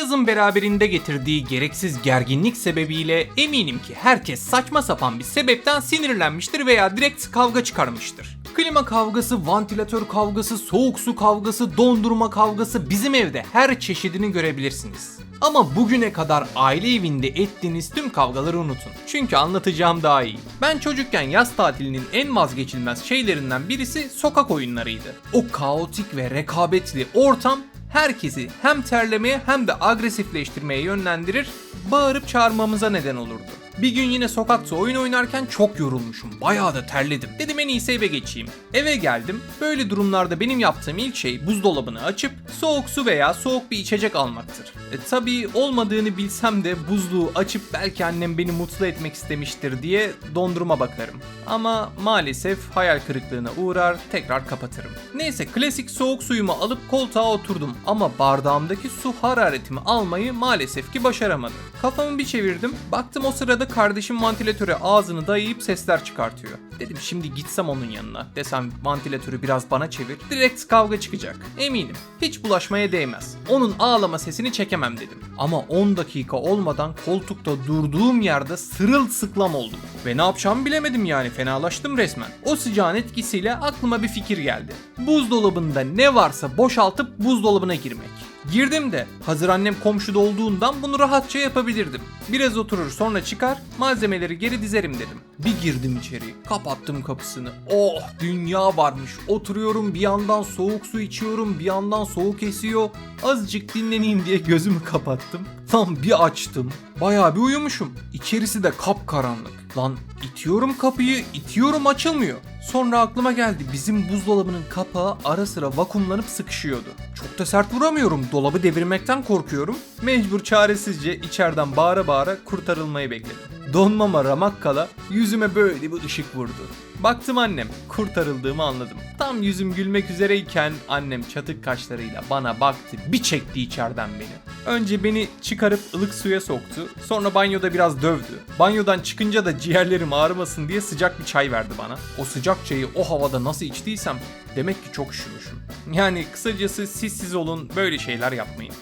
Yazın beraberinde getirdiği gereksiz gerginlik sebebiyle eminim ki herkes saçma sapan bir sebepten sinirlenmiştir veya direkt kavga çıkarmıştır. Klima kavgası, vantilatör kavgası, soğuk su kavgası, dondurma kavgası bizim evde her çeşidini görebilirsiniz. Ama bugüne kadar aile evinde ettiğiniz tüm kavgaları unutun. Çünkü anlatacağım daha iyi. Ben çocukken yaz tatilinin en vazgeçilmez şeylerinden birisi sokak oyunlarıydı. O kaotik ve rekabetli ortam herkesi hem terlemeye hem de agresifleştirmeye yönlendirir, bağırıp çağırmamıza neden olurdu. Bir gün yine sokakta oyun oynarken çok yorulmuşum. Bayağı da terledim. Dedim en iyisi eve geçeyim. Eve geldim. Böyle durumlarda benim yaptığım ilk şey buzdolabını açıp soğuk su veya soğuk bir içecek almaktır. E tabii olmadığını bilsem de buzluğu açıp belki annem beni mutlu etmek istemiştir diye dondurma bakarım. Ama maalesef hayal kırıklığına uğrar tekrar kapatırım. Neyse klasik soğuk suyumu alıp koltuğa oturdum ama bardağımdaki su hararetimi almayı maalesef ki başaramadım. Kafamı bir çevirdim. Baktım o sırada kardeşim vantilatöre ağzını dayayıp sesler çıkartıyor. Dedim şimdi gitsem onun yanına. Desem vantilatörü biraz bana çevir. Direkt kavga çıkacak. Eminim. Hiç bulaşmaya değmez. Onun ağlama sesini çekemem dedim. Ama 10 dakika olmadan koltukta durduğum yerde sırılsıklam oldum. Ve ne yapacağımı bilemedim yani fenalaştım resmen. O sıcağın etkisiyle aklıma bir fikir geldi. Buzdolabında ne varsa boşaltıp buzdolabına girmek. Girdim de hazır annem komşuda olduğundan bunu rahatça yapabilirdim. Biraz oturur sonra çıkar malzemeleri geri dizerim dedim. Bir girdim içeri kapattım kapısını. Oh dünya varmış oturuyorum bir yandan soğuk su içiyorum bir yandan soğuk esiyor. Azıcık dinleneyim diye gözümü kapattım. Lan bir açtım. Bayağı bir uyumuşum. İçerisi de kapkaranlık. Lan itiyorum kapıyı, itiyorum açılmıyor. Sonra aklıma geldi bizim buzdolabının kapağı ara sıra vakumlanıp sıkışıyordu. Çok da sert vuramıyorum. Dolabı devirmekten korkuyorum. Mecbur çaresizce içeriden bağıra bağıra kurtarılmayı bekledim. Donmama ramak kala yüzüme böyle bir ışık vurdu. Baktım annem. Kurtarıldığımı anladım. Tam yüzüm gülmek üzereyken annem çatık kaşlarıyla bana baktı. Bir çekti içeriden beni. Önce beni çıkarıp ılık suya soktu. Sonra banyoda biraz dövdü. Banyodan çıkınca da ciğerlerim ağrımasın diye sıcak bir çay verdi bana. O sıcak çayı o havada nasıl içtiysem demek ki çok üşümüşüm. Yani kısacası siz siz olun böyle şeyler yapmayın.